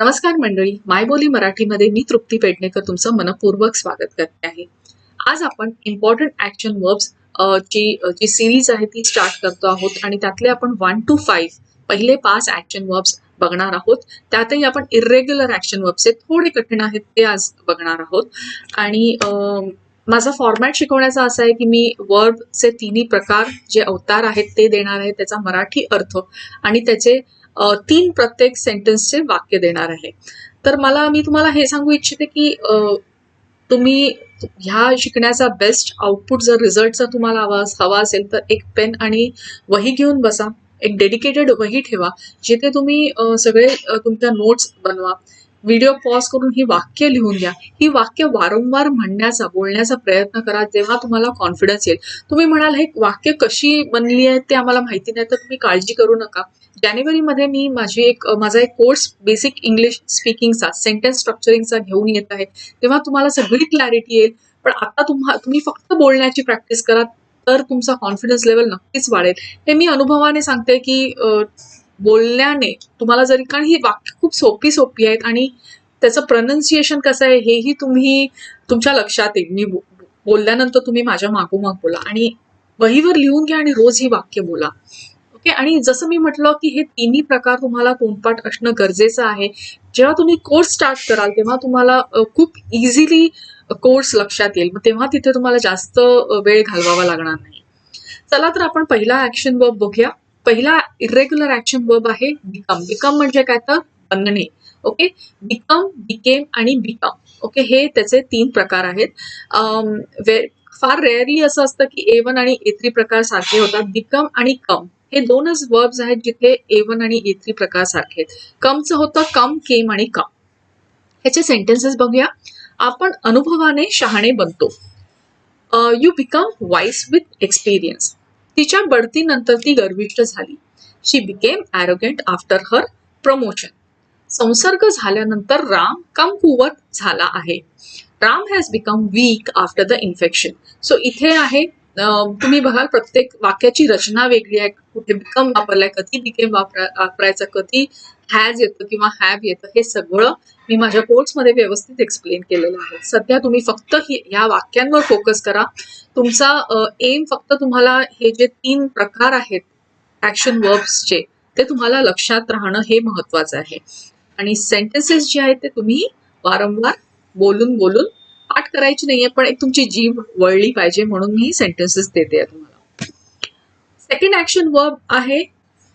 नमस्कार मंडळी मायबोली मराठीमध्ये मी तृप्ती पेडणेकर तुमचं मनपूर्वक स्वागत करते आहे. आज आपण इम्पॉर्टंट ऍक्शन वर्ब्स ची जी सिरीज आहे ती स्टार्ट करतो आहोत आणि त्यातले आपण वन टू फाईव्ह पहिले पाच ऍक्शन वर्ब्स बघणार आहोत. त्यातही आपण इरेग्युलर ऍक्शन वर्ब्स आहेत थोडे कठीण आहेत ते आज बघणार आहोत. आणि अ, माझा फॉर्मॅट शिकवण्याचा असा आहे की मी वर्बचे तिन्ही प्रकार जे अवतार आहेत ते देणार आहे त्याचा मराठी अर्थ आणि त्याचे तीन प्रत्येक सेंटेन्सचे वाक्य देणार आहे. तर मला मी तुम्हाला हे सांगू इच्छिते की तुम्ही ह्या शिकण्याचा बेस्ट आउटपुट जर रिझल्ट जर तुम्हाला हवा हवा असेल तर एक पेन आणि वही घेऊन बसा. एक डेडिकेटेड वही ठेवा जिथे तुम्ही सगळे तुमच्या नोट्स बनवा. व्हिडिओ पॉज करून ही वाक्य लिहून घ्या. ही वाक्य वारंवार म्हणण्याचा बोलण्याचा प्रयत्न करा जेव्हा तुम्हाला कॉन्फिडन्स येईल. तुम्ही म्हणाल हे वाक्य कशी बनली आहे ते आम्हाला माहिती नाही तर तुम्ही काळजी करू नका. जानेवारीमध्ये मी माझी एक माझा एक कोर्स बेसिक इंग्लिश स्पीकिंगचा सेंटेन्स स्ट्रक्चरिंगचा घेऊन येत आहे. तेव्हा तुम्हाला सगळी क्लॅरिटी येईल. पण आता तुम्हा तुम्ही फक्त बोलण्याची प्रॅक्टिस करा तर तुमचा कॉन्फिडन्स लेवल नक्कीच वाढेल. हे मी अनुभवाने सांगते की बोलण्याने तुम्हाला जरी कारण ही वाक्य खूप सोपी सोपी आहेत आणि त्याचं प्रनन्सिएशन कसं आहे हेही तुम्ही तुमच्या लक्षात येईल. मी बोलल्यानंतर तुम्ही माझ्या मागोमाग बोला आणि वहीवर लिहून घ्या आणि रोज ही वाक्य बोला. ओके? आणि जसं मी म्हटलं की हे तिन्ही प्रकार तुम्हाला तोंडपाठ असणं गरजेचं आहे. जेव्हा तुम्ही कोर्स स्टार्ट कराल तेव्हा तुम्हाला खूप इझिली कोर्स लक्षात येईल. मग तेव्हा तिथे तुम्हाला जास्त वेळ घालवावा लागणार नाही. चला तर आपण पहिला ऍक्शन वर्ब बघूया. पहिला इरेग्युलर ऍक्शन वर्ब आहे बिकम बिकम म्हणजे काय तर? बनणे. ओके बिकम बिकेम आणि बिकम ओके हे त्याचे तीन प्रकार आहेत. Um, वे- फार रेअरली असं असतं की ए वन आणि ए थ्री प्रकार सारखे होतात. बिकम आणि कम हे दोनच वर्ब्स आहेत जिथे ए वन आणि ए थ्री प्रकार सारखे आहेत. कमचं होतं कम केम आणि कम ह्याचे सेंटेन्सेस बघूया. आपण अनुभवाने शहाणे बनतो. You become wise with experience तिच्या बढतीनंतर ती गर्विष्ठ झाली. She became arrogant after her promotion संसर्ग झाल्यानंतर राम कमकुवत झाला आहे. Ram has become weak after the infection so इथे आहे तुम्ही बघाल प्रत्येक वाक्याची रचना वेगळी आहे. कुठे बिकम वापरलाय कधी बिकेम वापरा वापरायचं कधी हॅज येतं किंवा हॅव येतं हे सगळं मी माझ्या कोर्समध्ये व्यवस्थित एक्सप्लेन केलेलं आहे. सध्या तुम्ही फक्त ही- ह्या वाक्यांवर फोकस करा. तुमचा एम फक्त तुम्हाला हे जे तीन प्रकार आहेत ऍक्शन वर्ब्सचे ते तुम्हाला लक्षात राहणं हे महत्वाचं आहे. आणि सेंटेन्सेस जे आहेत ते तुम्ही वारंवार बोलून बोलून पाठ करायची नाहीये पण एक तुमची जीभ वळली पाहिजे म्हणून मी सेंटेन्सेस देते तुम्हाला. सेकंड ऍक्शन वर्ब आहे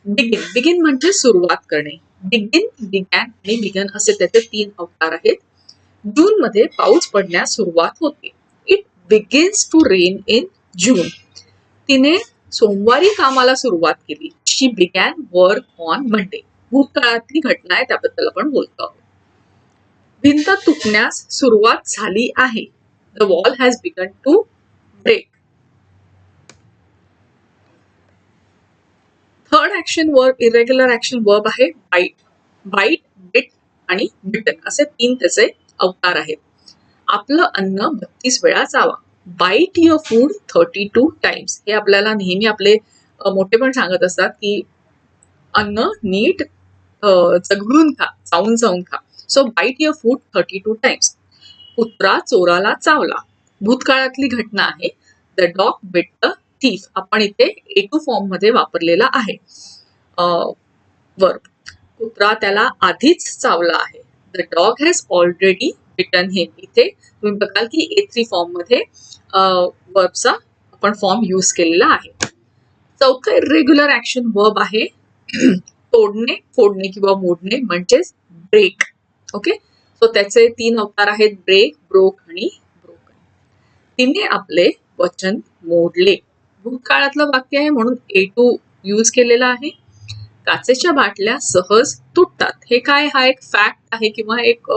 बिगिन बिगिन म्हणजे सुरुवात करणे. बिगिन बिगॅन आणि बिगन असे त्याचे तीन अवतार आहेत. जून मध्ये पाऊस पडण्यास सुरुवात होते. It begins to rain in June तिने सोमवारी कामाला सुरुवात केली. She began work on Monday भूतकाळातली घटना आहे त्याबद्दल आपण बोलतो आहोत. भिंत तुटण्यास सुरुवात झाली आहे. The wall has begun to break third action verb irregular action verb आहे बाईट बाईट बिट आणि बिटन असे तीन त्याचे अवतार आहेत. आपलं अन्न बत्तीस वेळा चावा bite your food thirty two times हे आपल्याला नेहमी आपले मोठे पण सांगत असतात की अन्न नीट अ, चघळून खा चावून चावून खा. So bite your food thirty two times कुत्रा चोराला चावला. भूतकाळातली घटना आहे. The dog bit the thief आपण इथे ए टू फॉर्ममध्ये वापरलेला आहे. वर्ब कुत्रा त्याला आधीच चावला आहे. The dog has already bitten him इथे तुम्ही बघाल की ए थ्री फॉर्ममध्ये वर्बचा आपण फॉर्म यूज केलेला आहे. चौथं इरेग्युलर ऍक्शन वर्ब आहे. तोडणे फोडणे किंवा मोडणे म्हणजेच ब्रेक ओके सो त्याचे तीन अवतार आहेत ब्रेक ब्रोक आणि ब्रोकन तिने आपले वचन मोडले. भूतकाळातलं वाक्य आहे म्हणून ए टू यूज केलेला आहे. काचेच्या बाटल्या सहज तुटतात. हे काय? हा एक फॅक्ट आहे किंवा एक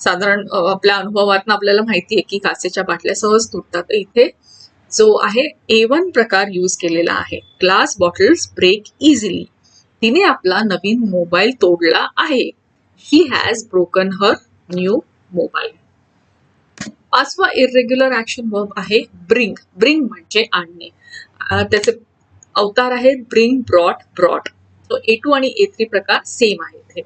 साधारण आपल्या अनुभवातून आपल्याला माहिती आहे की काचेच्या बाटल्या सहज तुटतात. इथे जो आहे ए वन प्रकार यूज केलेला आहे. ग्लास बॉटल्स ब्रेक इझिली तिने आपला नवीन मोबाईल तोडला आहे. He has broken her new mobile पाचवा इरेग्युलर ऍक्शन वर्ब आहे ब्रिंग ब्रिंग म्हणजे आणणे. त्याचे अवतार आहेत bring brought brought so A two आणि ए थ्री प्रकार सेम आहे इथे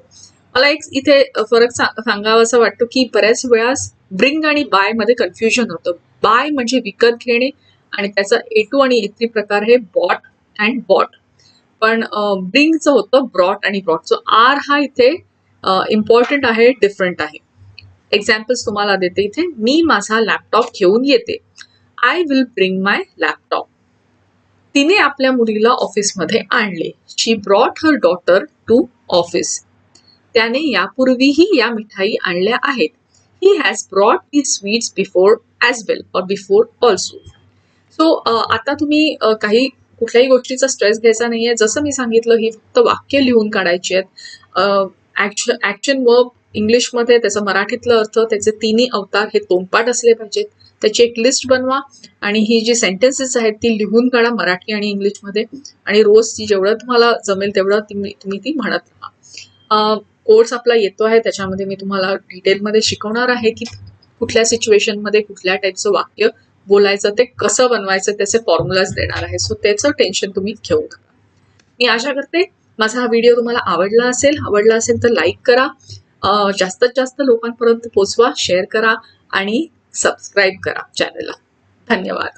मला एक इथे फरक सांगावा असं वाटतो की बऱ्याच वेळास ब्रिंग आणि बायमध्ये कन्फ्युजन होतं. बाय म्हणजे विकत घेणे आणि त्याचा ए टू आणि ए थ्री प्रकार हे बॉट अँड बॉट पण ब्रिंगचं होतं ब्रॉट आणि ब्रॉट सो आर हा इथे इम्पॉर्टंट आहे डिफरंट आहे. एक्झाम्पल्स तुम्हाला देते इथे. मी माझा लॅपटॉप घेऊन येते. I will bring my laptop तिने आपल्या मुलीला ऑफिसमध्ये आणले. She brought her daughter to office त्याने यापूर्वीही या मिठाई आणल्या आहेत. He has brought the sweets before as well और बिफोर ऑल्सो सो आता तुम्ही काही कुठल्याही गोष्टीचा स्ट्रेस घ्यायचा नाहीये. जसं मी सांगितलं ही फक्त वाक्य लिहून काढायची आहेत. ॲक्च्युअल वर्ब इंग्लिशमध्ये त्याचा मराठीतलं अर्थ त्याचे तिन्ही अवतार हे तोंडपाठ असले पाहिजेत. त्याची एक लिस्ट बनवा आणि ही जी सेंटेन्सेस आहेत ती लिहून काढा मराठी आणि इंग्लिशमध्ये आणि रोज ती जेवढं तुम्हाला जमेल तेवढं तुम्ही तुम्ही ती म्हणत राहा. कोर्स आपला येतो आहे त्याच्यामध्ये मी तुम्हाला डिटेलमध्ये शिकवणार आहे की कुठल्या सिच्युएशनमध्ये कुठल्या टाईपचं वाक्य बोलायचं ते कसं बनवायचं त्याचे फॉर्म्युलाज देणार आहे. सो त्याचं टेन्शन तुम्ही घेऊ नका. मी आशा करते माझा हा व्हिडिओ तुम्हाला आवडला असेल आवडला असेल तर लाईक करा. जास्तीत जास्त लोकांपर्यंत पोचवा शेअर करा आणि सबस्क्राईब करा चॅनलला धन्यवाद.